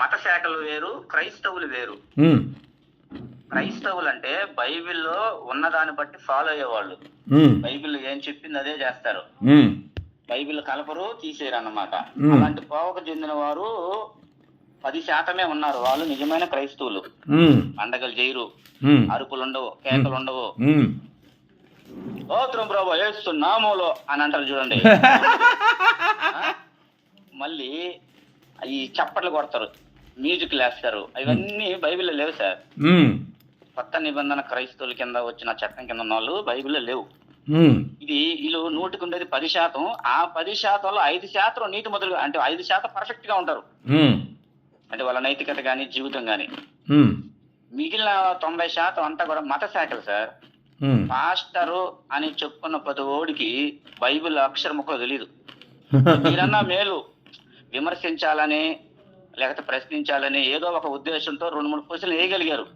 మత శాఖలు వేరు క్రైస్తవులు వేరు. క్రైస్తవులు అంటే బైబిల్లో ఉన్న దాన్ని బట్టి ఫాలో అయ్యేవాళ్ళు. బైబిల్ ఏం చెప్పింది అదే చేస్తారు. బైబిల్ కలపరు తీసేయరు అన్నమాట. అలాంటి పోవకు చెందిన వారు పది శాతమే ఉన్నారు. వాళ్ళు నిజమైన క్రైస్తవులు. పండగలు చేయరు. అరుపులు ఉండవు కేకలు ఉండవు. స్తోత్రం ప్రభు వేస్తున్నాములో అని అంటారు చూడండి? మళ్ళీ ఈ చప్పట్లు కొడతారు. మ్యూజిక్ వేస్తారు ఇవన్నీ బైబిల్లో లేవు సార్. కొత్త నిబంధన క్రైస్తవుల కింద వచ్చిన చట్టం కింద ఉన్న వాళ్ళు బైబిల్లో లేవు. ఇది వీళ్ళు నూటికి ఉండేది పది శాతం. ఆ పది శాతంలో ఐదు శాతం నీతి మొదలు అంటే ఐదు శాతం పర్ఫెక్ట్గా ఉంటారు. అంటే వాళ్ళ నైతికత కానీ జీవితం కానీ ఉమ్, మిగిలిన తొంభై శాతం అంతా కూడా మత శాఖలు సార్. ఉమ్. పాస్టరు అని చెప్పుకున్న ప్రతి ఓడికి బైబిల్ అక్షర ముక్కలు తెలియదు మీరన్నా మేలు. విమర్శించాలని లేకపోతే ప్రశ్నించాలని ఏదో ఒక ఉద్దేశంతో రెండు మూడు క్వశ్చన్లు వేయగలిగారు.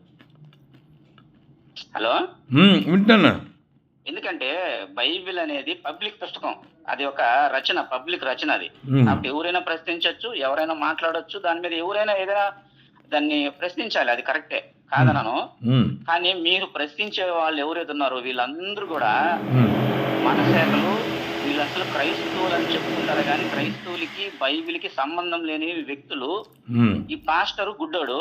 హలో? వింటున్నా. ఎందుకంటే బైబిల్ అనేది పబ్లిక్ పుస్తకం. అది ఒక రచన పబ్లిక్ రచన అది. కాబట్టి ఎవరైనా ప్రశ్నించవచ్చు ఎవరైనా మాట్లాడొచ్చు దాని మీద ఎవరైనా ఏదైనా దాన్ని ప్రశ్నించాలి అది కరెక్టే. కాదనను. కానీ మీరు ప్రశ్నించే వాళ్ళు ఎవరైతే ఉన్నారో వీళ్ళందరూ కూడా మత శాఖలు వీళ్ళు అసలు క్రైస్తవులు అని చెప్పుకుంటారు కానీ క్రైస్తవులకి బైబిల్కి సంబంధం లేని వ్యక్తులు ఈ పాస్టరు గుడ్డోడు.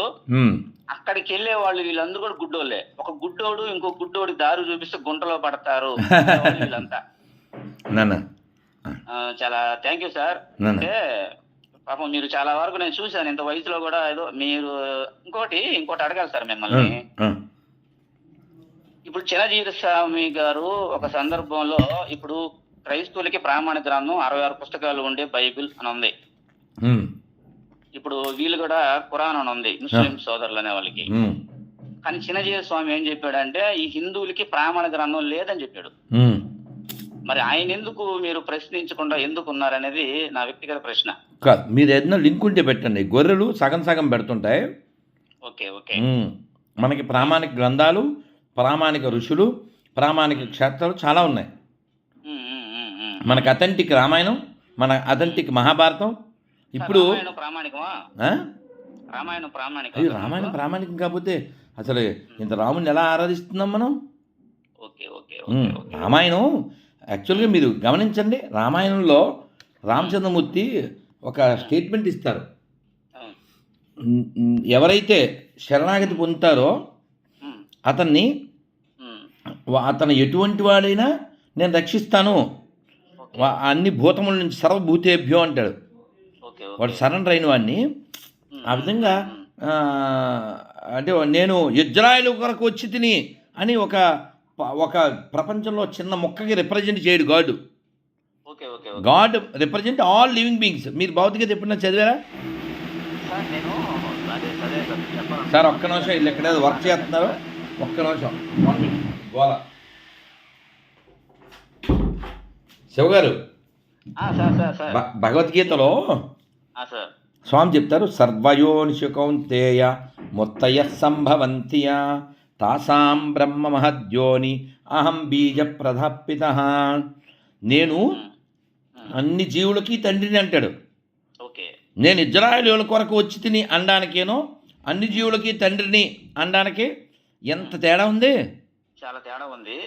అక్కడికి వెళ్ళే వాళ్ళు వీళ్ళందరూ కూడా గుడ్డోళ్ళే. ఒక గుడ్డోడు ఇంకో గుడ్డోడి దారి చూపిస్తే గుంటలో పడతారు. వాళ్ళు వీళ్ళంతా చాలా థ్యాంక్ యూ సార్ అంటే పాపం మీరు చాలా వరకు నేను చూశాను. ఇంత వయసులో కూడా ఏదో మీరు ఇంకోటి ఇంకోటి అడగాలి సార్ మిమ్మల్ని. ఇప్పుడు చిరంజీవి స్వామి గారు ఒక సందర్భంలో ఇప్పుడు క్రైస్తవులకి ప్రామాణిక గ్రంథం అరవై ఆరు పుస్తకాలు ఉండే బైబిల్ అని ఉంది. ఇప్పుడు వీళ్ళు కూడా ఖురాన్ అని ఉంది ముస్లిం సోదరులు అనే వాళ్ళకి. కానీ చిన్నజీవి స్వామి ఏం చెప్పాడంటే ఈ హిందువులకి ప్రామాణిక గ్రంథం లేదని చెప్పాడు. మరి ఆయన ఎందుకు మీరు ప్రశ్నించకుండా ఎందుకు ఉన్నారనేది నా వ్యక్తిగత ప్రశ్న. కాదు మీరు ఏదైనా లింక్ ఉంటే పెట్టండి. గొర్రెలు సగం సగం పెడుతుంటాయి. Okay okay. మనకి ప్రామాణిక గ్రంథాలు ప్రామాణిక ఋషులు ప్రామాణిక క్షేత్రాలు చాలా ఉన్నాయి. మనకి అథెంటిక్ రామాయణం మన అథెంటిక్ మహాభారతం. ఇప్పుడు రామాయణం? రామాయణం ప్రామాణికం కాకపోతే అసలు ఇంత రాముని ఎలా ఆరాధిస్తున్నాం మనం? రామాయణం యాక్చువల్గా మీరు గమనించండి రామాయణంలో రామచంద్రమూర్తి ఒక స్టేట్మెంట్ ఇస్తారు. ఎవరైతే శరణాగతి పొందుతారో అతన్ని అతను ఎటువంటి వాడైనా నేను రక్షిస్తాను. అన్ని భూతముల నుంచి సర్వభూతేభ్యో అంటాడు. వాడు సరెండర్ అయిన వాడిని. ఆ విధంగా అంటే నేను ఇజ్రాయెల్ కొరకు వచ్చి తిని అని ఒక ఒక ప్రపంచంలో చిన్న మొక్కకి రిప్రజెంట్ చేయడు god. God represent all living beings మీరు భౌతికత ఎప్పుడన్నా చదివారా? సార్ ఒక్క నిమిషం వీళ్ళు ఎక్కడ వర్క్ చేస్తున్నారు? ఒక్క నిమిషం. Minute. గోల శివగారు భగవద్గీతలో స్వామి చెప్తారు సర్వయోనిషు కౌంతేయ ముత్తయ సంభవంతియ తాసాం బ్రహ్మ మహద్యోని అహం బీజ ప్రధాపిత నేను అన్ని జీవులకి తండ్రిని అంటాడు. ఓకే. నేను ఇజ్రాయేలీల కొరకు వచ్చి తిని అనడానికేనో అన్ని జీవులకి తండ్రిని అనడానికి ఎంత తేడా ఉంది? చాలా తేడా ఉంది.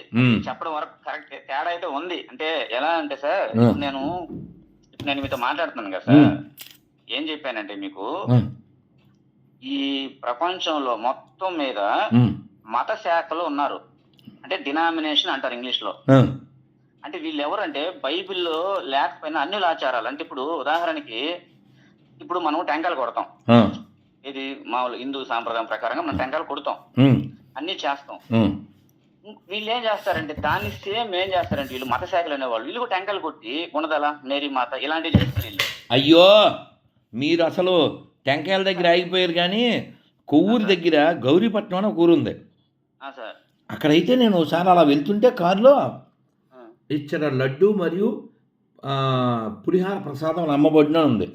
చెప్పడం వరకు కరెక్ట్ తేడా అయితే ఉంది. అంటే ఎలా అంటే సార్ నేను నేను మీతో మాట్లాడుతున్నాను కదా సార్. ఏం చెప్పానంటే మీకు ఈ ప్రపంచంలో మొత్తం మీద మత శాఖలు ఉన్నారు. అంటే డినామినేషన్ అంటారు ఇంగ్లీష్లో అంటే వీళ్ళు ఎవరంటే బైబిల్లో లేకపోయినా అన్ని ఆచారాలు అంటే ఇప్పుడు ఉదాహరణకి ఇప్పుడు మనం టెంకాయలు కొడతాం. ఇది మామూలు హిందూ సాంప్రదాయం ప్రకారంగా మనం టెంకాయలు కొడతాం. అన్ని చేస్తాం. వీళ్ళు ఏం చేస్తారంటే దాన్ని సేమ్ ఏం చేస్తారంటే వీళ్ళు మత శాఖలు అనేవాళ్ళు. వీళ్ళు కూడా టెంకాయలు కొట్టి గుణదల మేరీ మాత ఇలాంటివి చేస్తారు వీళ్ళు. అయ్యో! మీరు అసలు టెంకాయల దగ్గర ఆగిపోయారు కానీ కొవ్వూరు దగ్గర గౌరీపట్నం అని ఒక ఊరు ఉంది అక్కడైతే నేను ఒకసారి అలా వెళ్తుంటే కారులో ఇచ్చిన లడ్డు మరియు పులిహార ప్రసాదం అమ్మబడిన ఉంది.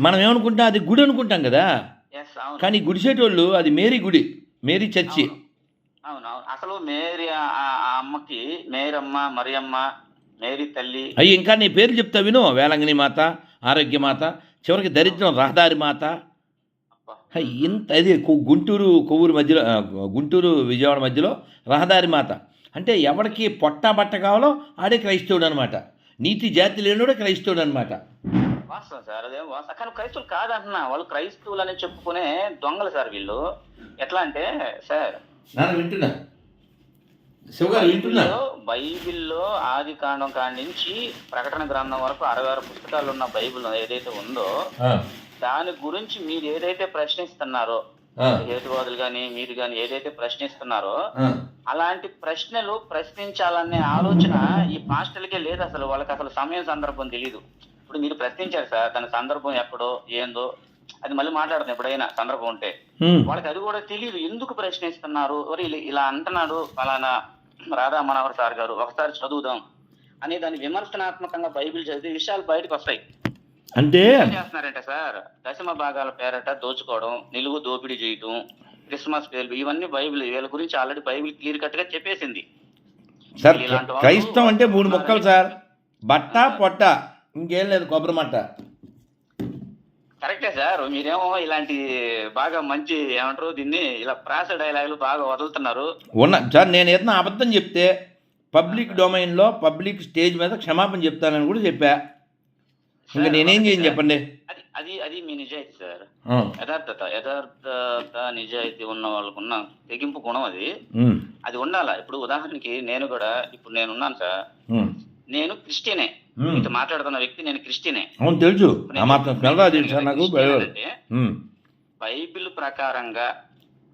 మనం ఏమనుకుంటాం? అది గుడి అనుకుంటాం కదా? కానీ గుడిసేటోళ్ళు అది మేరీ గుడి మేరీ చర్చి. అసలు మేరీ ఆ అమ్మకి మేరమ్మ మరియమ్మ మేరీ తల్లి. అయ్యి ఇంకా నీ పేరు చెప్తా విను. వేలంగిని మాత ఆరోగ్య మాత చివరికి దరిద్రం రహదారి మాత. ఇంత అది గుంటూరు కొవ్వూరు మధ్యలో గుంటూరు విజయవాడ మధ్యలో రహదారి మాత. అంటే ఎవరికి పొట్టా బట్ట కావాలో ఆడే క్రైస్తవుడు అనమాట నీతి జాతి లేనుడే క్రైస్తవుడు అనమాట వాస్తవం సార్ అదే వాస్తవం. కానీ క్రైస్తవులు కాదంటున్నా. వాళ్ళు క్రైస్తవులు అని చెప్పుకునే దొంగలు సార్ వీళ్ళు. ఎట్లా అంటే సార్ వింటున్నా. బైబిల్లో బైబిల్లో ఆది కాండం కాడి నుంచి ప్రకటన గ్రంథం వరకు అరవై ఆరు పుస్తకాలు ఉన్న బైబిల్ ఏదైతే ఉందో దాని గురించి మీరు ఏదైతే ప్రశ్నిస్తున్నారో హేతువాదులు కానీ మీరు కానీ ఏదైతే ప్రశ్నిస్తున్నారో. అలాంటి ప్రశ్నలు ప్రశ్నించాలనే ఆలోచన ఈ పాస్టర్లకే లేదు అసలు. వాళ్ళకి అసలు సమయం సందర్భం తెలియదు ఇప్పుడు మీరు ప్రశ్నించారు సార్ దాని సందర్భం ఎక్కడో ఏందో అది మళ్ళీ మాట్లాడతాం ఎప్పుడైనా సందర్భం ఉంటే. వాళ్ళకి అది కూడా తెలియదు ఎందుకు ప్రశ్నిస్తున్నారు? మరి ఇలా అంటున్నాడు ఫలానా రాధా మనోహర్ సార్ గారు ఒకసారి చదువుదాం. అనే దాని విమర్శనాత్మకంగా బైబిల్ చదివి విషయాలు బయటకు వస్తాయి. అంటే చేస్తున్నారంటే సార్ దశమ భాగాల పేరట దోచుకోవడం నిలువు దోపిడీ చేయటం క్రిస్మస్ పేర్లు ఇవన్నీ బైబిల్ వీళ్ళ గురించి ఆల్రెడీ బైబిల్ క్లియర్ కట్గా చెప్పేసింది. సార్ క్రైస్తవం అంటే మూడు మొక్కలు సార్. బట్ట పొట్ట ఇంకేం లేదు కొబ్బరి మట్ట. కరెక్టే సార్. మీరేమో ఇలాంటి బాగా మంచి ఏమంటారు దీన్ని ఇలా ప్రాస డైలాగులు బాగా వదులుతున్నారు. ఉన్న సార్ నేను ఏదైనా అబద్ధం చెప్తే పబ్లిక్ డొమైన్లో పబ్లిక్ స్టేజ్ మీద క్షమాపణ చెప్తానని కూడా చెప్పా. ఇంకా నేనేం చేయను చెప్పండి? అది అది అది మీ నిజాయితీ సార్. యథార్థత యథార్థత నిజాయితీ ఉన్న వాళ్ళకున్న తెగింపు గుణం అది. అది ఉండాలా? ఇప్పుడు ఉదాహరణకి నేను కూడా ఇప్పుడు నేను ఉన్నాను సార్ నేను క్రిస్టియనే. మీతో మాట్లాడుతున్న వ్యక్తి నేను క్రిస్టియనే అవును తెలుసు. నాకు బైబిల్ ప్రకారంగా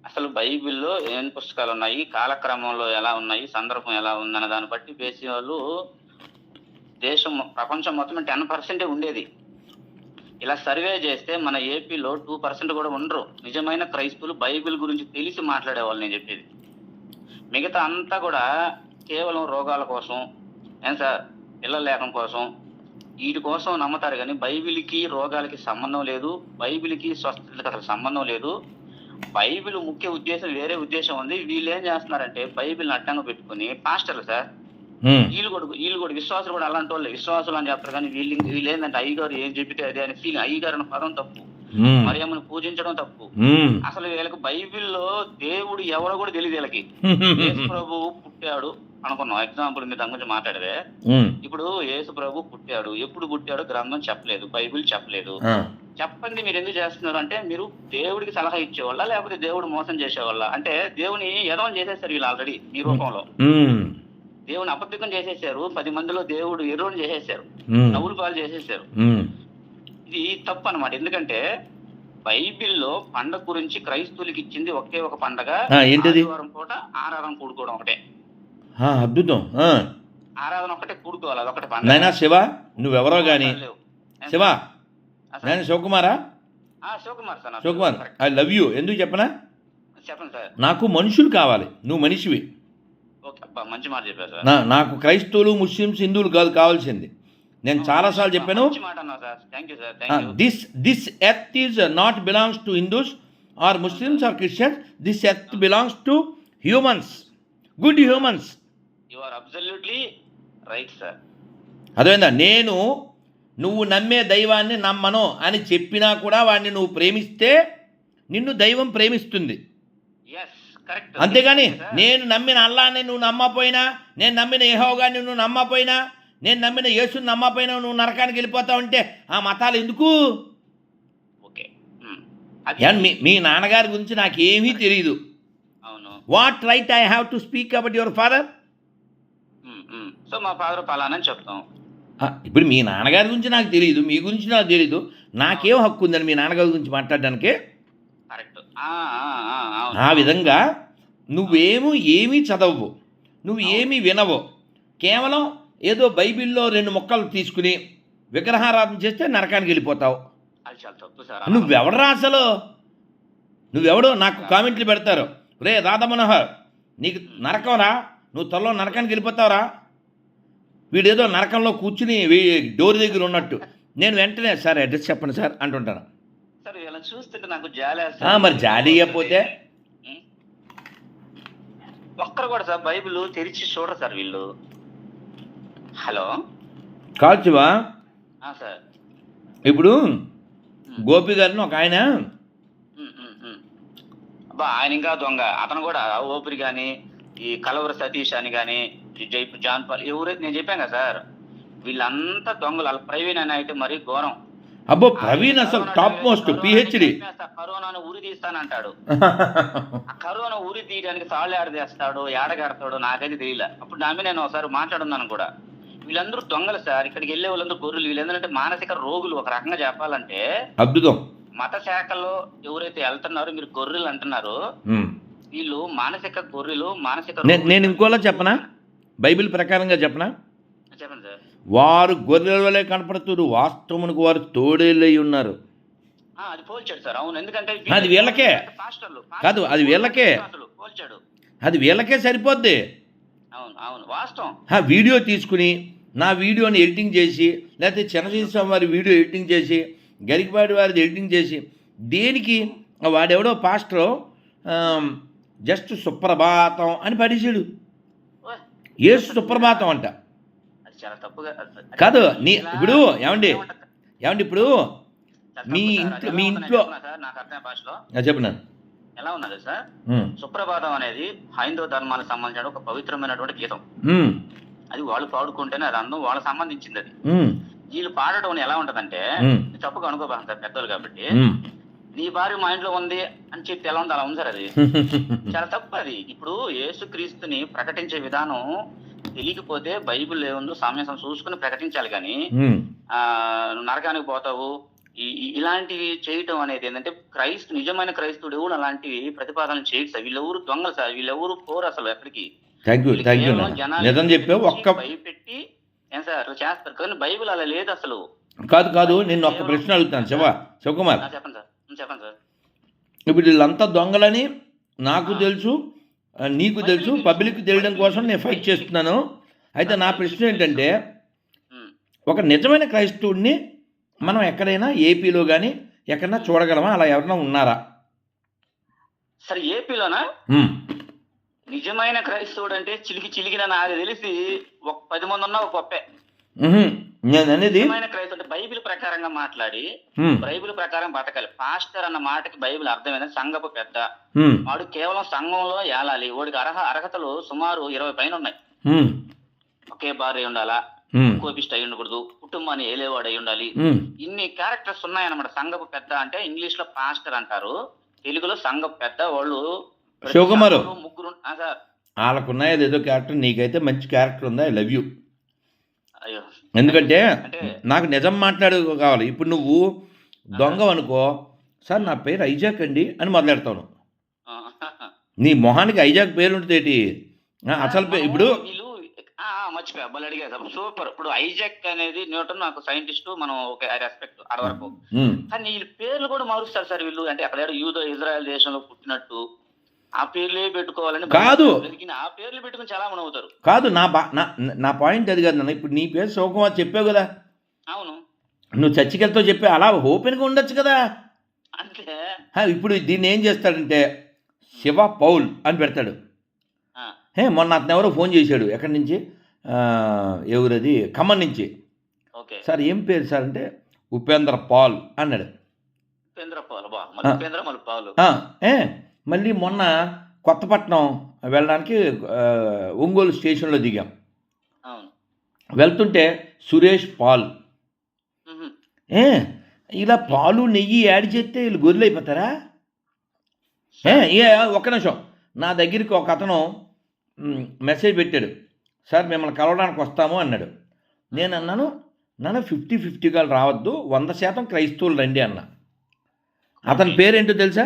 అసలు బైబిల్లో ఏం పుస్తకాలు ఉన్నాయి కాలక్రమంలో ఎలా ఉన్నాయి సందర్భం ఎలా ఉందన్న దాన్ని బట్టి వేసే వాళ్ళు దేశం ప్రపంచం మొత్తం టెన్ పర్సెంటే ఉండేది. ఇలా సర్వే చేస్తే మన ఏపీలో టూ పర్సెంట్ కూడా ఉండరు. నిజమైన క్రైస్తవులు బైబిల్ గురించి తెలిసి మాట్లాడేవాళ్ళు నేను చెప్పేది. మిగతా అంతా కూడా కేవలం రోగాల కోసం ఏం సార్? పిల్లలు లేకం కోసం. వీటి కోసం నమ్ముతారు కానీ బైబిల్కి రోగాలకి సంబంధం లేదు. బైబిల్కి స్వస్థతకి అసలు సంబంధం లేదు. బైబిల్ ముఖ్య ఉద్దేశం వేరే ఉద్దేశం ఉంది. వీళ్ళు ఏం చేస్తున్నారంటే బైబిల్ని అడ్డంగా పెట్టుకుని పాస్టర్లు సార్ వీళ్ళు కూడా వీళ్ళు కూడా విశ్వాసులు కూడా అలాంటి వాళ్ళే. విశ్వాసులు అని చెప్తారు కానీ వీళ్ళు వీళ్ళు ఏంటంటే అయ్యగారు ఏం చెప్పితే అదే అని ఫీలింగ్ అయ్యగారు అన్న పదం తప్పు. మరియమ్మని పూజించడం తప్పు. అసలు వీళ్ళకి బైబిల్లో దేవుడు ఎవరో కూడా తెలియదు వీళ్ళకి. యేసు ప్రభువు పుట్టాడు. అనుకున్నాం ఎగ్జాంపుల్ మీరు దాని గురించి మాట్లాడదే. ఇప్పుడు యేసు ప్రభు పుట్టాడు. ఎప్పుడు పుట్టాడో గ్రంథం చెప్పలేదు బైబిల్ చెప్పలేదు. చెప్పండి మీరు ఎందుకు చేస్తున్నారు అంటే మీరు దేవుడికి సలహా ఇచ్చేవాళ్ళ లేకపోతే దేవుడు మోసం చేసేవాళ్ళ? అంటే దేవుని ఎదవం చేసేసారు వీళ్ళు ఆల్రెడీ మీ రూపంలో. దేవుని అబద్ధకం చేసేసారు. పది మందిలో దేవుడు ఎరువుని చేసేసారు. నవ్వులు పాలు చేసేసారు. ఇది తప్పు అన్నమాట ఎందుకంటే బైబిల్లో పండగ గురించి క్రైస్తవులకి ఇచ్చింది ఒకే ఒక పండగ? ఆదివారం పూట ఆరాధన కూడుకోవడం ఒకటే. అద్భుతం. ఆరాధన ఒకటే కూడుకోవాలి అదొకటి నాయనా శివ నువ్వెవరో కానీ. శివ. నేను శివకుమారా? శివకుమార్. I love you. ఎందుకు చెప్పనా? నాకు మనుషులు కావాలి నువ్వు మనిషివి. నాకు క్రైస్తవులు ముస్లిమ్స్ హిందువులు కాదు కావాల్సింది. నేను చాలాసార్లు చెప్పాను. This this earth is not belongs to Hindus or Muslims or Christians this earth belongs to humans good humans you are absolutely right sir అదేందా నేను నువ్వు నమ్మే దైవాన్ని నమ్మను అని చెప్పినా కూడా వాడిని నువ్వు ప్రేమిస్తే నిన్ను దైవం ప్రేమిస్తుంది. అంతేగాని నేను నమ్మిన అల్లాన్ని నువ్వు నమ్మపోయినా నేను నమ్మిన యెహోవాని నువ్వు నమ్మపోయినా నేను నమ్మిన యేసుని నమ్మపోయినా నువ్వు నరకానికి వెళ్ళిపోతావు అంటే ఆ మతాలు ఎందుకు? ఏం మీ మీ నాన్నగారి గురించి నాకేమీ తెలియదు what right I have to speak about your father. So మా ఫాదర్ పలానని చెప్తాం. ఇప్పుడు మీ నాన్నగారి గురించి నాకు తెలియదు మీ గురించి నాకు తెలియదు నాకేం హక్కు ఉందని మీ నాన్నగారి గురించి మాట్లాడడానికి? కరెక్ట్. ఆ, విధంగా నువ్వేమో ఏమీ చదవవు నువ్వు ఏమీ వినవు. కేవలం ఏదో బైబిల్లో రెండు మొక్కలు తీసుకుని విగ్రహారాధన చేస్తే నరకానికి వెళ్ళిపోతావు. నువ్వెవడరా అసలు? నువ్వెవడో నాకు కామెంట్లు పెడతారు. రే రాధా మనోహర్ నీకు నరకం రా నువ్వు త్వరలో నరకానికి వెళ్ళిపోతావురా? వీడేదో నరకంలో కూర్చుని డోర్ దగ్గర ఉన్నట్టు. నేను వెంటనే సార్ అడ్రస్ చెప్పండి సార్ అంటుంటాను. సార్ వీళ్ళని చూస్తుంటే నాకు జాలి మరి జాలి? ఉమ్. ఒక్కరు కూడా సార్ బైబిల్ తెరిచి చూడరు సార్ వీళ్ళు. హలో? ఆ, సార్. ఇప్పుడు గోపి గారిని ఒక ఆయన? ఆయన ఇంకా దొంగ. అతను కూడా ఓపిరి గాని ఈ కలవర సతీష్ అని గాని ఈ జై జాన్ పాల్. ఎవరైతే నేను చెప్పాను కదా సార్ వీళ్ళంతా దొంగలు. ప్రవీణ్ అని అయితే మరీ ఘోరం. అబ్బో ప్రవీణ్ అసలు టాప్ మోస్ట్ పిహెచ్డి కరోనాను ఉరి తీస్తానంటాడు. కరోనా ఊరి తీయడానికి తాళ్ళు ఆడదేస్తాడు ఏడగడతాడు నాకైతే తెలియలే. అప్పుడు నా మీద నేను ఒకసారి మాట్లాడున్నాను కూడా. వీళ్ళందరూ దొంగలు సార్. ఇక్కడికి వెళ్ళే వాళ్ళందరూ గొర్రెలు. వీళ్ళందరంటే మానసిక రోగులు. ఒక రకంగా చెప్పాలంటే అద్భుతం. మత శాఖలో ఎవరైతే వెళ్తున్నారో మీరు గొర్రెలు అంటున్నారో. వీళ్ళు మానసిక గొర్రెలు మానసిక. నేను ఇంకోలా చెప్పనా? బైబిల్ ప్రకారంగా చెప్పనా? వారు గొర్రెల వలె కనపడుతున్నారు వాస్తవమునకు వారు తోడేళ్ళై ఉన్నారు. అది పోల్చాడు సార్ అవును. ఎందుకంటే అది వీళ్ళకే. కాదు, అది వీళ్ళకే. అది వీళ్ళకే సరిపోద్ది. అవును అవును. వాస్తవం. ఆ వీడియో తీసుకుని నా వీడియోని ఎడిటింగ్ చేసి లేకపోతే చిన్నజీసం వారి వీడియో ఎడిటింగ్ చేసి గరికపాటి వారిది ఎడిటింగ్ చేసి దేనికి? వాడెవడో పాస్టర్ జస్ట్ సుప్రభాతం అని పడేసాడు ఏసు సుప్రభాతం అంట. అది చాలా తప్పుగా అది- కాదు, నీ- ఇప్పుడు ఏమండి? ఏమంటే? ఇప్పుడు? మీ. ఇంట్లో- మీ ఇంట్లో- చెప్పినాను ఎలా ఉన్నది సార్? సుప్రభాతం అనేది హైందవ ధర్మానికి సంబంధించిన ఒక పవిత్రమైనటువంటి గీతం. అది వాళ్ళు పాడుకుంటేనే అది అందం వాళ్ళకి సంబంధించింది అది. వీళ్ళు పాడటం ఎలా ఉంటదంటే తప్పుగా అనుకోబాను సార్ పెద్దలు కాబట్టి. నీ భార్య మా ఇంట్లో ఉంది అని చెప్పి ఎలా ఉంది? అలా ఉంది సార్ అది. చాలా తప్పు అది. ఇప్పుడు యేసుక్రీస్తుని ప్రకటించే విధానం తెలియకపోతే బైబిల్ ఏముందో సామ్యాసం చూసుకుని ప్రకటించాలి కానీ ఆ నరకానికి పోతావు. ఇలాంటివి చేయటం అనేది ఏంటంటే క్రైస్తు నిజమైన క్రైస్తవుడు ఎవడు అలాంటివి ప్రతిపాదనలు చేయడు సార్. వీళ్ళెవరు దొంగలు సార్? వీళ్ళెవరు పోరు అసలు ఎక్కడికి? నిజం ఒక్క భయపెట్టి ఏం సార్ అట్లా చేస్తారు. కానీ బైబిల్ అలా లేదు అసలు. కాదు కాదు నేను ఒక్క ప్రశ్న అడుగుతాను. శివ శివకుమార్. చెప్పండి సార్. చెప్పండి సార్. ఇప్పుడు వీళ్ళంతా దొంగలని నాకు తెలుసు నీకు తెలుసు పబ్లిక్ తెలియడం కోసం నేను ఫైట్ చేస్తున్నాను. అయితే నా ప్రశ్న ఏంటంటే. ఒక నిజమైన క్రైస్తవుడిని మనం ఎక్కడైనా ఏపీలో కానీ ఎక్కడైనా చూడగలమా? అలా ఎవరైనా ఉన్నారా? సరే ఏపీలోనా. నిజమైన క్రైస్తవుడు అంటే చిలికి చిలికిన నాకు తెలిసి ఒక పది మంది ఉన్నా ఒక గొప్పే. నేను అనేది బైబిల్ ప్రకారంగా మాట్లాడి బైబిల్ ప్రకారం బతకాలి. పాస్టర్ అన్న మాటకి బైబిల్ అర్థమైంది. సంఘపు పెద్ద. వాడు కేవలం సంఘంలో ఏలాలి. వాడికి అర్హ అర్హతలు సుమారు ఇరవై పైన ఉన్నాయి. ఒకే భార్య ఉండాలా? కోపిస్ట్ అయి ఉండకూడదు. కుటుంబాన్ని ఏలేవాడు అయి ఉండాలి. ఇన్ని క్యారెక్టర్స్ ఉన్నాయన్నమాట. సంఘపు పెద్ద అంటే ఇంగ్లీష్లో పాస్టర్ అంటారు. తెలుగులో సంఘపు పెద్ద వాళ్ళు శివకుమారు. ముగ్గురు సార్. వాళ్ళకున్నాయి అదేదో క్యారెక్టర్ నీకైతే మంచి క్యారెక్టర్ ఉంది? ఐ లవ్ యూ ఎందుకంటే నాకు నిజం మాట్లాడు కావాలి. ఇప్పుడు నువ్వు దొంగ అనుకో సార్ నా పేరు ఐజాక్ అండి అని మొదలెడతాను నీ మొహానికి ఐజాక్ పేరు ఉంటుంది ఏంటి? ఆ, అసలు ఇప్పుడు మర్చిపోయా బల్ అడిగా సూపర్. ఇప్పుడు ఐజాక్ అనేది న్యూటన్ నాకు సైంటిస్ట్ మనం ఒక రెస్పెక్ట్ ఆడ వరకు కానీ వీళ్ళ పేర్లు కూడా మారుస్తారు సార్ వీళ్ళు. అంటే అక్కడ యూదో ఇజ్రాయెల్ దేశంలో పుట్టినట్టు. ఆ పేర్లే పెట్టుకోవాలని కాదు. ఆ పేర్లు పెట్టుకుని చాలా మంది అవుతారు. కాదు నా నా పాయింట్ అది కాదు నాన్న. ఇప్పుడు నీ పేరు శివకుమార్ చెప్పావు కదా. అవును. నువ్వు చచ్చికెళ్తో చెప్పి అలా ఓపెన్గా ఉండొచ్చు కదా. అంటే ఇప్పుడు దీన్ని ఏం చేస్తాడంటే శివ పౌల్ అని పెడతాడు. హే మొన్న అతను ఎవరో ఫోన్ చేశాడు. ఎక్కడి నుంచి? ఎవరది? ఖమ్మం నుంచి. ఓకే. సార్ ఏం పేరు సార్ అంటే ఉపేంద్ర పాల్ అన్నాడు. ఉపేంద్ర పాలు. ఉపేంద్ర పాలు. ఏ? మళ్ళీ మొన్న కొత్తపట్నం వెళ్ళడానికి ఒంగోలు స్టేషన్లో దిగాం. వెళ్తుంటే సురేష్ పాల్. ఏ ఇలా పాలు నెయ్యి యాడ్ చేస్తే వీళ్ళు గొర్రెలు అయిపోతారా ఏ ఒక్క నిమిషం. నా దగ్గరికి ఒక అతను మెసేజ్ పెట్టాడు. సార్ మిమ్మల్ని కలవడానికి వస్తాము అన్నాడు. నేను అన్నాను నన్ను ఫిఫ్టీ ఫిఫ్టీగా రావద్దు వంద శాతం క్రైస్తవులు రండి అన్న. అతని పేరేంటో తెలుసా.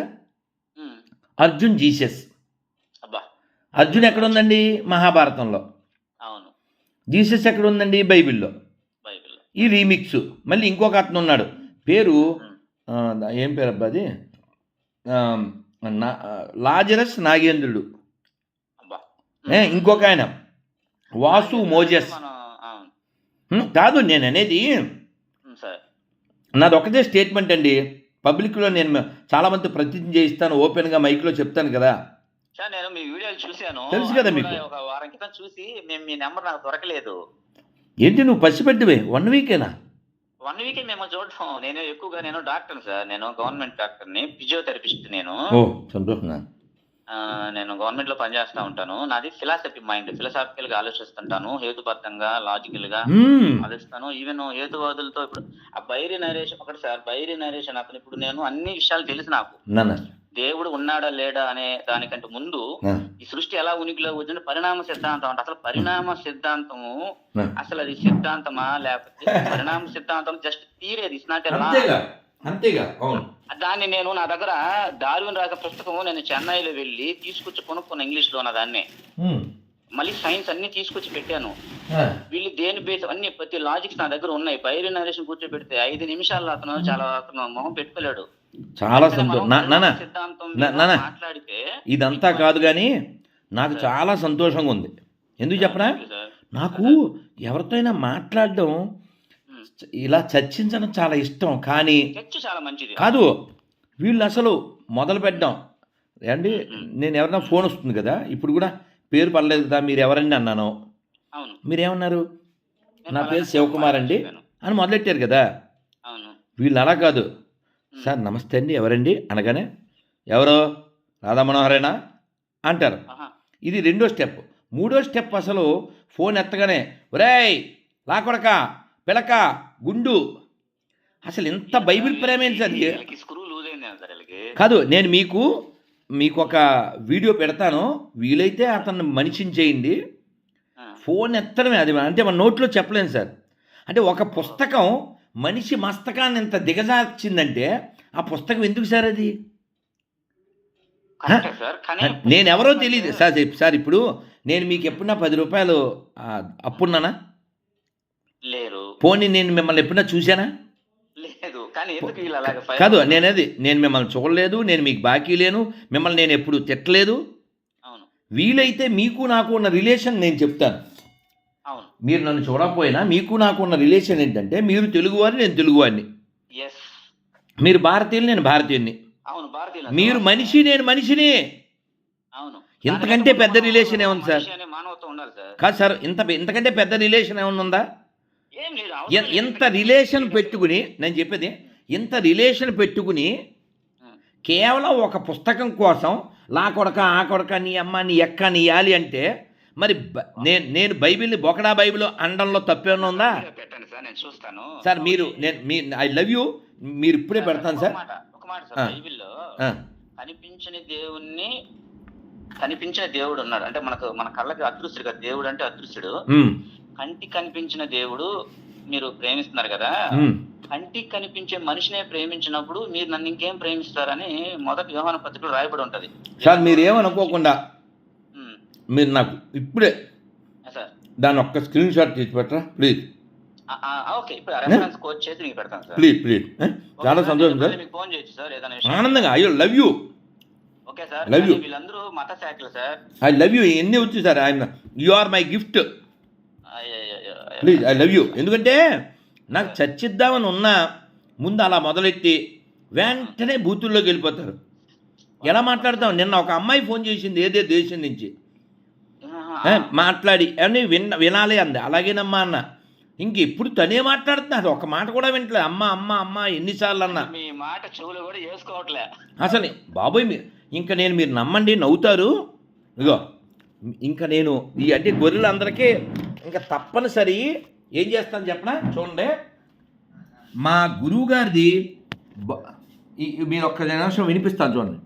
అర్జున్ జీసస్. అబ్బా. అర్జున్ ఎక్కడ ఉందండి మహాభారతంలో. అవును. జీసస్ ఎక్కడ ఉందండి బైబిల్లో. బైబిల్ ఈ రీమిక్స్. మళ్ళీ ఇంకొక అతను ఉన్నాడు. పేరు ఏం పేరు అబ్బా అది? లాజరస్ నాగేంద్రుడు. ఇంకొక ఆయన. వాసు మోజెస్. కాదు నేను అనేది నాది ఒకటే స్టేట్మెంట్ అండి. పబ్లిక్లో నేను చాలామంది ప్రతిజ్ఞ చేయిస్తాను ఓపెన్గా మైక్లో చెప్తాను కదా. సార్ నేను మీ వీడియోలు చూశాను. తెలుసు కదా మీకు. ఒక వారం క్రితం చూసి మేము మీ నెంబర్ నాకు దొరకలేదు. ఏంటి నువ్వు పసిపెట్టివే వన్ వీకేనా వన్ వీక్ మేము చూడటం. నేను ఎక్కువగా నేను డాక్టర్ సార్. నేను గవర్నమెంట్ డాక్టర్ని ఫిజియోథెరపిస్ట్ నేను. ఓ నేను గవర్నమెంట్లో పనిచేస్తా ఉంటాను. నాది ఫిలాసఫీ మైండ్ ఫిలాసాఫికల్గా ఆలోచిస్తుంటాను. హేతుబద్ధంగా లాజికల్గా మ్మ్. ఆలోచిస్తాను. ఈవెన్ హేతువాదులతో ఇప్పుడు ఆ బైరి నరేషన్ ఒకటి సార్ బైరి నరేషన్ అతను ఇప్పుడు నేను అన్ని విషయాలు తెలుసు నాకు. దేవుడు ఉన్నాడా లేడా అనే దానికంటే ముందు ఈ సృష్టి ఎలా ఉనికిలో వచ్చింది పరిణామ సిద్ధాంతం అంటే. అసలు పరిణామ సిద్ధాంతము. అసలు అది సిద్ధాంతమా లేకపోతే పరిణామ సిద్ధాంతం? జస్ట్ తీరేది ఇట్స్ నాట్ అంతేగా. అంతేగా అవును. దాన్ని నేను నా దగ్గర డార్విన్ రాక పుస్తకము నేను చెన్నైలో వెళ్ళి తీసుకొచ్చి కొనుక్కున్న ఇంగ్లీష్లో నా దాన్ని. మళ్ళీ సైన్స్ అన్ని తీసుకొచ్చి పెట్టాను. వీళ్ళు దేని బేస్ అన్ని ప్రతి లాజిక్స్ నా దగ్గర ఉన్నాయి. పైరి నరేషన్ కూర్చోబెడితే ఐదు నిమిషాల్లో అతను చాలా అతను మొహం పెట్టుకోలేడు. చాలా సంతోషం. మాట్లాడితే ఇదంతా కాదు కానీ నాకు చాలా సంతోషంగా ఉంది. ఎందుకు చెప్పనా? సార్. నాకు ఎవరితో అయినా మాట్లాడడం. ఇలా చర్చించడం చాలా ఇష్టం కానీ చాలా మంచిది. కాదు వీళ్ళు అసలు మొదలు పెట్టడం. అండి నేను ఎవరైనా ఫోన్ వస్తుంది కదా ఇప్పుడు కూడా పేరు పర్లేదు కదా మీరు ఎవరండి అన్నాను. మీరేమన్నారు? నేను నా పేరు శివకుమార్ అండి. అని మొదలెట్టారు కదా. వీళ్ళు అలా కాదు. సార్ నమస్తే అండి ఎవరండి? అనగానే ఎవరో? రాధా మనోహరేనా? అంటారు. ఇది రెండో స్టెప్. మూడో స్టెప్ అసలు ఫోన్ ఎత్తగానే ఒరేయ్ లాకొడక పిలక గుండు అసలు ఎంత బైబిల్ అయింది సార్ వీళ్ళకి కాదు నేను మీకు మీకు ఒక వీడియో పెడతాను వీలైతే అతన్ని మనిషిని చేయండి. ఫోన్ ఎత్తడమే అది అంటే మన నోట్లో చెప్పలేను సార్ అంటే ఒక పుస్తకం మనిషి మస్తకాన్ని ఇంత దిగజార్చిందంటే ఆ పుస్తకం ఎందుకు సార్ అది నేను ఎవరో తెలియదు సార్ సార్ ఇప్పుడు నేను మీకు ఎప్పుడన్నా పది రూపాయలు అప్పున్నానా పోనీ నేను మిమ్మల్ని ఎప్పుడన్నా చూశానా? లేదు కానీ ఎందుకు వీళ్ళు అలాగే ఫైర్ కాదు నేనేది నేను మిమ్మల్ని చూడలేదు నేను మీకు బాకీ లేను మిమ్మల్ని నేను ఎప్పుడు తిట్టలేదు. అవును. వీలైతే మీకు నాకు ఉన్న రిలేషన్ నేను చెప్తాను. అవును. మీరు నన్ను చూడకపోయినా మీకు నాకు ఉన్న రిలేషన్ ఏంటంటే మీరు తెలుగువారు నేను తెలుగువాడిని. ఎస్ మీరు భారతీయులు నేను భారతీయుని అవును భారతీయులు మీరు మనిషి నేను మనిషిని. అవును. ఇంతకంటే పెద్ద రిలేషన్ ఏముంది సార్? కాదు సార్ ఇంత ఇంతకంటే పెద్ద రిలేషన్ ఏమైనా ఉందా? ఏం లేదు ఎ- అవసరం లేదు. ఇంత రిలేషన్ పెట్టుకుని నేను చెప్పేది ఇంత రిలేషన్ పెట్టుకుని. కేవలం ఒక పుస్తకం కోసం నా కొడక ఆ కొడక నీ అమ్మ నీ ఎక్క నీ యాలి అంటే మరి నేను నేను బైబిల్ని బొకడా బైబిల్ అనడంలో తప్పేమన్నా ఉందా? పెట్టండి సార్ నేను చూస్తాను. సార్ మీరు నేను మీ ఐ లవ్ యూ మీరు ఇప్పుడే పెడతాను సార్. ఒక మాట బైబిల్లో కనిపించని దేవుణ్ణి కనిపించిన దేవుడు ఉన్నాడు. అంటే మనకు మన కళ్ళకి అదృశ్యుడు కదా దేవుడు అంటే అదృశ్యుడు. కంటికి కనిపించిన దేవుడు మీరు ప్రేమిస్తున్నారు కదా. కంటికి కనిపించే మనిషినే ప్రేమించినప్పుడు మీరు నన్ను ఇంకేం ప్రేమిస్తారని మొదటి వ్యవహార పత్రికలో రాయబడి ఉంటది. సార్ మీరు ఏమనుకోకుండా మీరు నాకు ఇప్పుడే సార్. దాని ఒక్క స్క్రీన్ షాట్ తీసి పెట్టరా? ప్లీజ్. ఓకే. ఇప్పుడు రెఫరెన్స్ కోచ్ చేసి మీకు పెడతాను సార్. Please please. చాలా సంతోషం సార్. మీకు ఫోన్ చేయొచ్చు సార్ ఏదైనా ఆనందంగా అయ్యో లవ్ యూ. Okay sir. కానీ you. వీళ్ళందరూ మత శాఖలు సార్. I love you. ఎన్ని వచ్చు సార్ ఆయన you are my gift. Please I love you ఎందుకంటే నాకు చర్చిద్దామని ఉన్నా ముందు అలా మొదలెట్టి వెంటనే బూతుల్లోకి వెళ్ళిపోతారు. ఎలా మాట్లాడతాం నిన్న ఒక అమ్మాయి ఫోన్ చేసింది ఏదే దేశం నుంచి. మాట్లాడి. అని విన్న వినాలి అంది. అలాగేనమ్మా అన్న. ఇంక ఎప్పుడు తనే మాట్లాడుతున్నారు ఒక మాట కూడా వింటలేదు. అమ్మ అమ్మ అమ్మ ఎన్నిసార్లు అన్నా. మీ మాట చెవులు కూడా వేసుకోవట్లే. అసలు బాబోయ్ మీ ఇంకా నేను మీరు నమ్మండి నవ్వుతారు. ఇగో ఇంకా నేను ఈ అంటే గొర్రెలందరికీ ఇంకా తప్పనిసరి ఏం చేస్తాను చెప్పనా? చూడండి. మా గురువు గారిది మీరు ఒక్క నిమిషం వినిపిస్తాను చూడండి.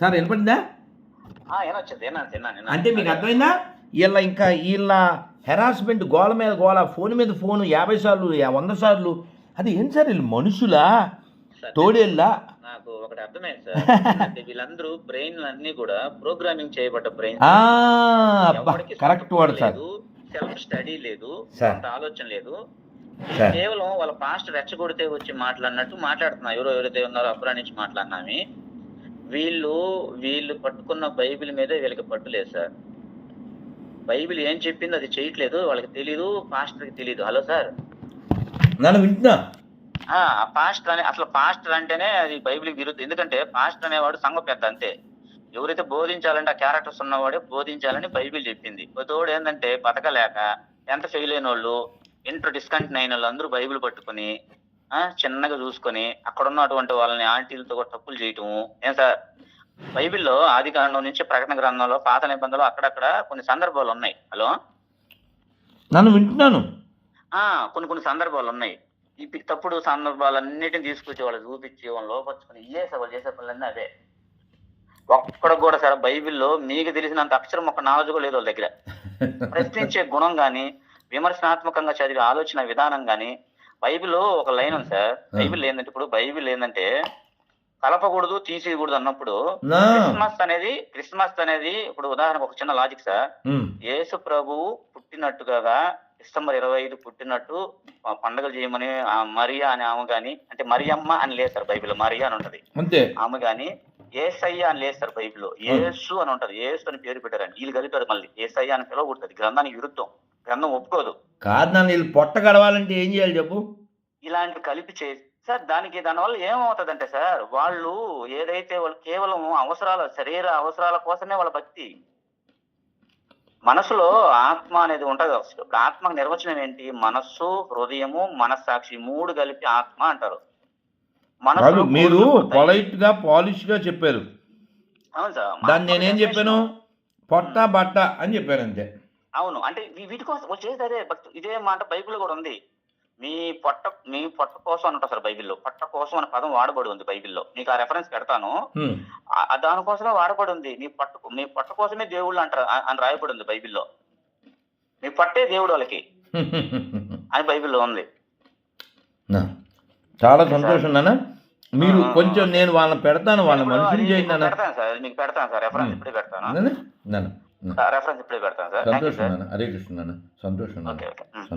సార్ వినపడిందా? అంటే మీకు అర్థమైందా? వీళ్ళ ఇంకా వీళ్ళ హెరాస్మెంట్ గోల మీద గోల ఫోన్ మీద ఫోన్ యాభై సార్లు వంద సార్లు. అది ఏం సార్ వీళ్ళు మనుషులా? తోడేళ్ళా? నాకు ఒకటి అర్థమైంది సార్. వీళ్ళందరూ బ్రెయిన్ అన్ని కూడా ప్రోగ్రామింగ్ చేయబడ్డ brain correct word sir. Self study లేదు. అంత ఆలోచన లేదు. కేవలం వాళ్ళ పాస్ట్ రెచ్చగొడితే వచ్చి మాట్లాడినట్టు మాట్లాడుతున్నా. ఎవరో ఎవరైతే ఉన్నారో అప్పుడా నుంచి మాట్లాడినామి. వీళ్ళు వీళ్ళు పట్టుకున్న బైబిల్ మీదే వీళ్ళకి పట్టు లేదు సార్. బైబిల్ ఏం చెప్పింది అది చేయట్లేదు వాళ్ళకి తెలీదు పాస్టర్కి తెలీదు. Hello sir. నన్ను వింటున్నా? ఆ పాస్టర్ అనే అసలు పాస్టర్ అంటేనే అది బైబిల్కి విరుద్ధం. ఎందుకంటే పాస్టర్ అనేవాడు సంఘ పెద్ద అంతే. ఎవరైతే బోధించాలంటే ఆ క్యారెక్టర్స్ ఉన్నవాడే బోధించాలని బైబిల్ చెప్పింది. తోడు ఏంటంటే బతకలేక ఎంత ఫెయిల్ అయిన వాళ్ళు ఇంటర్ డిస్కంటిన్యూ అయిన వాళ్ళు అందరూ బైబిల్ పట్టుకొని చిన్నగా చూసుకొని అక్కడ ఉన్నటువంటి వాళ్ళని ఆంటీలతో కూడా తప్పులు చేయటము. ఏం సార్? బైబిల్లో ఆది కాండం నుంచి ప్రకటన గ్రంథంలో పాత నిబంధనలు అక్కడక్కడ కొన్ని సందర్భాలు ఉన్నాయి. హలో? నన్ను వింటున్నాను. ఆ కొన్ని కొన్ని సందర్భాలు ఉన్నాయి. ఈ తప్పుడు సందర్భాలన్నిటిని తీసుకొచ్చి వాళ్ళు చూపించి వాళ్ళని లోపరుచుకుని ఇయ్యే వాళ్ళు చేసే పనులన్నీ అదే ఒక్కడ కూడా సరే బైబిల్లో మీకు తెలిసినంత అక్షరం ఒక నాలెడ్జ్ కూడా లేదు వాళ్ళ దగ్గర. ప్రశ్నించే గుణం గాని విమర్శనాత్మకంగా చదివే ఆలోచన విధానం గాని బైబిల్లో ఒక లైన్ ఉంది సార్. బైబిల్ ఏంటంటే ఇప్పుడు బైబిల్ ఏంటంటే కలపకూడదు తీసేయకూడదు అన్నప్పుడు క్రిస్మస్ అనేది క్రిస్మస్ అనేది ఇప్పుడు ఉదాహరణకు ఒక చిన్న లాజిక్ సార్. యేసు ప్రభువు పుట్టినట్టుగా డిసెంబర్ ఇరవై ఐదు పుట్టినట్టు పండుగలు చేయమని మరియా అనే ఆమె గాని అంటే మరియమ్మ అని లేదు సార్ బైబిల్ మరియా అని ఉంటది. ఆమె గాని ఏసయ్య అని లేదు సార్ బైబిల్ యేసు అని ఉంటది. యేసు అని పేరు పెట్టారండి వీళ్ళు కలిపారు మళ్ళీ. ఏసయ్య అని పిలవకూడదు. గ్రంథానికి విరుద్ధం. గ్రంథం ఒప్పుకోదు. కాదు నన్ను వీళ్ళు పొట్ట గడవాలంటే ఏం చేయాలి చెప్పు? ఇలాంటి కలిపి చే సార్ దానికి దానివల్ల ఏమవుతుందంటే సార్ వాళ్ళు ఏదైతే వాళ్ళు కేవలం అవసరాల శరీర అవసరాల కోసమే వాళ్ళ భక్తి. మనసులో ఆత్మ అనేది ఉంటది ఇప్పుడు ఆత్మకు నిర్వచనం ఏంటి? మనస్సు హృదయము మనస్సాక్షి మూడు కలిపి ఆత్మ అంటారు. కాదు మనసులో మీరు. పొలైట్గా పాలిష్గా చెప్పారు. అవును సార్. దాన్ని నేనేం చెప్పాను. పొట్ట బట్ట అని చెప్పాను అంతే. అవును. అంటే వీటి కోసం వచ్చేది అదే. భక్తి ఇదే మాట బైబిల్ కూడా ఉంది. మీ పొట్ట మీ పొట్ట కోసం అని ఉంటుంది సార్ బైబిల్లో. పొట్ట కోసం అనే పదం వాడబడి ఉంది బైబిల్లో. మీకు ఆ రెఫరెన్స్ పెడతాను. దానికోసమే వాడబడి ఉంది. మీ పట్టు మీ పట్ట కోసమే దేవుళ్ళు అంటారు అని రాయబడి ఉంది బైబిల్లో. మీ పట్టే దేవుడు వాళ్ళకి. అని బైబిల్లో ఉంది. చాలా సంతోషం నాన్న. మీరు కొంచెం నేను వాళ్ళని పెడతాను వాళ్ళ ఇప్పుడు మనుషులు చేయండి పెడతాను సార్. మీకు పెడతాను సార్. రెఫరెన్స్. ఇప్పుడే పెడతాను. రెఫరెన్స్ ఇప్పుడే పెడతాను సార్. సంతోషం నాన్న. హరే కృష్ణ నాన్న. సంతోషం నాన్న.